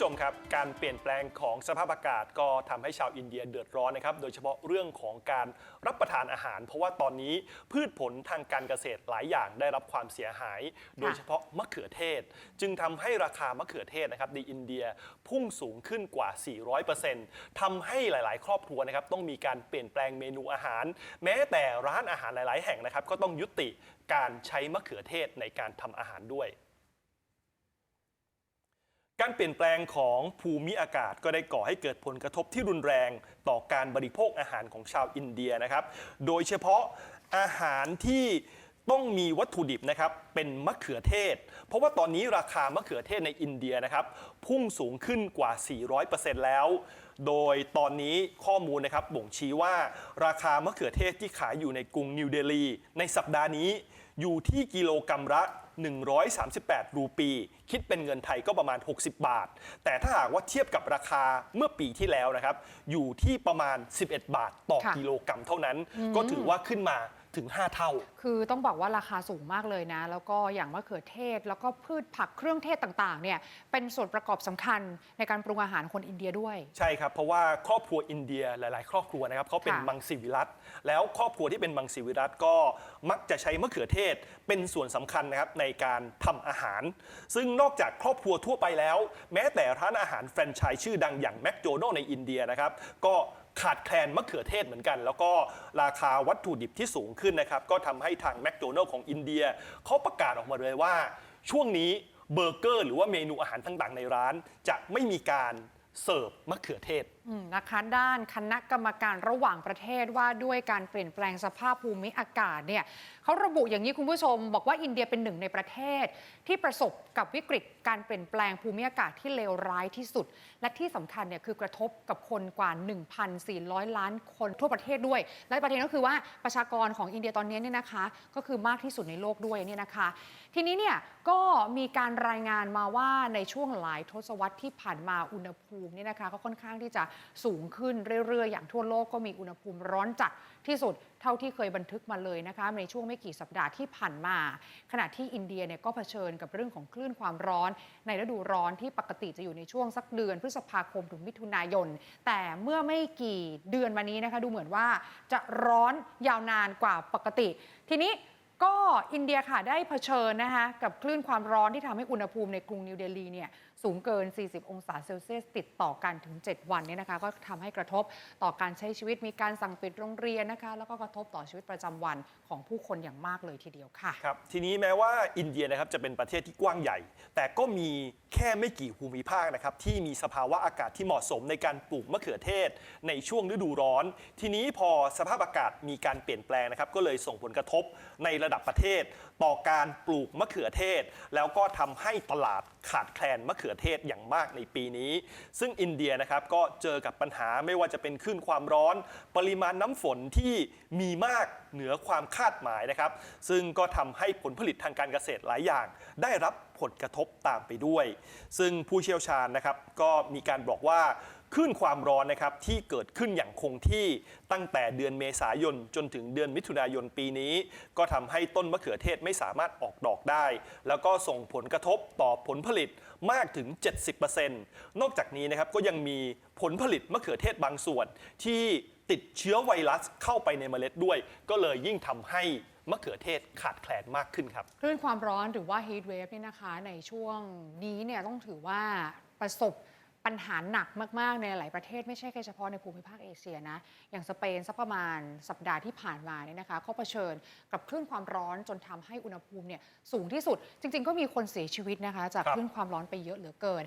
ผู้ชมครับ การเปลี่ยนแปลงของสภาพอากาศก็ทำให้ชาวอินเดียเดือดร้อนนะครับ โดยเฉพาะเรื่องของการรับประทานอาหาร เพราะว่าตอนนี้พืชผลทางการเกษตรหลายอย่างได้รับความเสียหาย โดยเฉพาะมะเขือเทศ จึงทำให้ราคามะเขือเทศนะครับในอินเดียพุ่งสูงขึ้นกว่า 400%ทำให้หลาย ๆ ครอบครัวนะครับต้องมีการเปลี่ยนแปลงเมนูอาหาร แม้แต่ร้านอาหารหลาย ๆ แห่งนะครับก็ต้องยุติการใช้มะเขือเทศในการทำอาหารด้วย การเปลี่ยนแปลงของภูมิอากาศก็ได้ก่อให้เกิดผลกระทบที่รุนแรงต่อการบริโภคอาหารของชาวอินเดียนะครับ โดยเฉพาะอาหารที่ ต้องมีวัตถุดิบนะครับเป็นมะเขือเทศ เพราะว่าตอนนี้ราคามะเขือเทศในอินเดียนะครับพุ่งสูงขึ้นกว่า 400%แล้ว โดยตอนนี้ข้อมูลนะครับบ่งชี้ว่าราคามะเขือเทศที่ขายอยู่ในกรุงนิวเดลีในสัปดาห์นี้อยู่ที่กิโลกรรัมละ 138 รูปี คิดเป็นเงินไทยก็ประมาณ 60 บาท แต่ถ้าหากว่าเทียบกับราคาเมื่อปีที่แล้วนะครับอยู่ที่ประมาณ 11 บาทต่อค่ะกิโลกรัมเท่านั้น ก็ถือว่าขึ้นมา ถึง 5 เท่า คือต้องบอกว่าราคาสูงมากเลยนะ แล้วก็อย่างมะเขือเทศ แล้วก็พืชผักเครื่องเทศต่างๆเนี่ยเป็นส่วนประกอบสำคัญในการปรุงอาหารคนอินเดียด้วย ใช่ครับ เพราะว่าครอบครัวอินเดียหลาย ๆ ครอบครัวนะครับเขาเป็นค่ะมังสวิรัตแล้วครอบครัวที่เป็นมังสวิรัตก็มักจะใช้มะเขือเทศเป็นส่วนสำคัญนะครับในการทำอาหาร ซึ่งนอกจากครอบครัวทั่วไปแล้ว แม้แต่ร้านอาหารแฟรนไชส์ชื่อดังอย่างแมคโดนัลในอินเดียนะครับก็ ขาดแคลนมะเขือเทศเหมือนกัน แล้วก็ราคาวัตถุดิบที่สูงขึ้นนะครับก็ทำให้ทางแมคโดนัลของอินเดียเขาประกาศออกมาเลยว่า ช่วงนี้เบอร์เกอร์ หรือว่าเมนูอาหารต่างๆในร้าน จะไม่มีการ เสิร์ฟมะเขือเทศ อืมนะคะด้านคณะกรรมการระหว่างประเทศว่าด้วยการเปลี่ยนแปลงสภาพภูมิอากาศเนี่ยเขาระบุอย่างนี้คุณผู้ชม บอกว่าอินเดียเป็นหนึ่งในประเทศ ที่ประสบกับวิกฤตการเปลี่ยนแปลงภูมิอากาศที่เลวร้ายที่สุด และที่สำคัญเนี่ยคือกระทบกับคนกว่า 1,400 ล้านคนทั่วประเทศด้วย และประเด็นก็คือว่าประชากรของอินเดียตอนนี้เนี่ยนะคะ ก็คือมากที่สุดในโลกด้วยเนี่ยนะคะ ทีนี้เนี่ยก็มีการรายงานมาว่าในช่วงหลายทศวรรษที่ผ่านมาอุณหภูมิเนี่นะคะก็ค่อนข้างที่จะสูงขึ้นเรื่อยๆ อย่างทั่วโลกก็มีอุณหภูมิร้อนจัดที่สุดเท่าที่เคยบันทึกมาเลยนะคะในช่วงไม่กี่สัปดาห์ที่ผ่านมา ขณะที่อินเดียเนี่ยก็เผชิญกับเรื่องของคลื่นความร้อน ในฤดูร้อนที่ปกติจะอยู่ในช่วงสักเดือนพฤษภาคมถึงมิถุนายน แต่เมื่อไม่กี่เดือนมานี้นะคะดูเหมือนว่าจะร้อนยาวนานกว่าปกติ ทีนี้ก็อินเดียค่ะได้เผชิญนะคะกับคลื่นความร้อนที่ทำให้อุณหภูมิในกรุงนิวเดลีเนี่ย สูงเกิน 40 องศาเซลเซียสติดต่อกันถึง 7 วันเนี่ยนะคะ ก็ทำให้กระทบต่อการใช้ชีวิตมีการสั่งปิดโรงเรียนนะคะ แล้วก็กระทบต่อชีวิตประจำวันของผู้คนอย่างมากเลยทีเดียวค่ะครับทีนี้แม้ว่าอินเดียนะครับจะเป็นประเทศที่กว้างใหญ่ แต่ก็มีแค่ไม่กี่ภูมิภาคนะครับที่มีสภาวะอากาศที่เหมาะสมในการปลูกมะเขือเทศ ในช่วงฤดูร้อน ทีนี้พอสภาพอากาศมีการเปลี่ยนแปลงนะครับก็เลยส่งผลกระทบในระดับประเทศ ต่อการปลูกมะเขือเทศ แล้วก็ทำให้ตลาดขาดแคลนมะเขือเทศอย่างมากในปีนี้ ซึ่งอินเดียนะครับก็เจอกับปัญหาไม่ว่าจะเป็นคลื่นความร้อน ปริมาณน้ำฝนที่มีมากเหนือความคาดหมายนะครับ ซึ่งก็ทำให้ผลผลิตทางการเกษตรหลายอย่าง ได้รับผลกระทบตามไปด้วย ซึ่งผู้เชี่ยวชาญนะครับก็มีการบอกว่า คลื่นความร้อนนะครับที่เกิดขึ้นอย่างคงที่ตั้งแต่เดือนเมษายนจนถึงเดือนมิถุนายนปีนี้ ก็ทำให้ต้นมะเขือเทศไม่สามารถออกดอกได้ แล้วก็ส่งผลกระทบต่อผลผลิตมากถึง 70%นอกจากนี้นะครับก็ยังมีผลผลิตมะเขือเทศบางส่วน ที่ติดเชื้อไวรัสเข้าไปในเมล็ดด้วย ก็เลยยิ่งทำให้มะเขือเทศขาดแคลนมากขึ้นครับคลื่นความร้อนหรือว่า heat wave เนี่ยนะคะในช่วงนี้เนี่ยต้องถือว่าประสบ ปัญหาหนักมาก ๆ ในหลายประเทศไม่ใช่แค่เฉพาะในภูมิภาคเอเชียนะ อย่างสเปนสักประมาณสัปดาห์ที่ผ่านมาเนี่ยนะคะเขาเผชิญกับคลื่นความร้อนจนทำให้อุณหภูมิเนี่ยสูงที่สุด จริง ๆ ก็มีคนเสียชีวิตนะคะ จากครับคลื่นความร้อนไปเยอะเหลือเกิน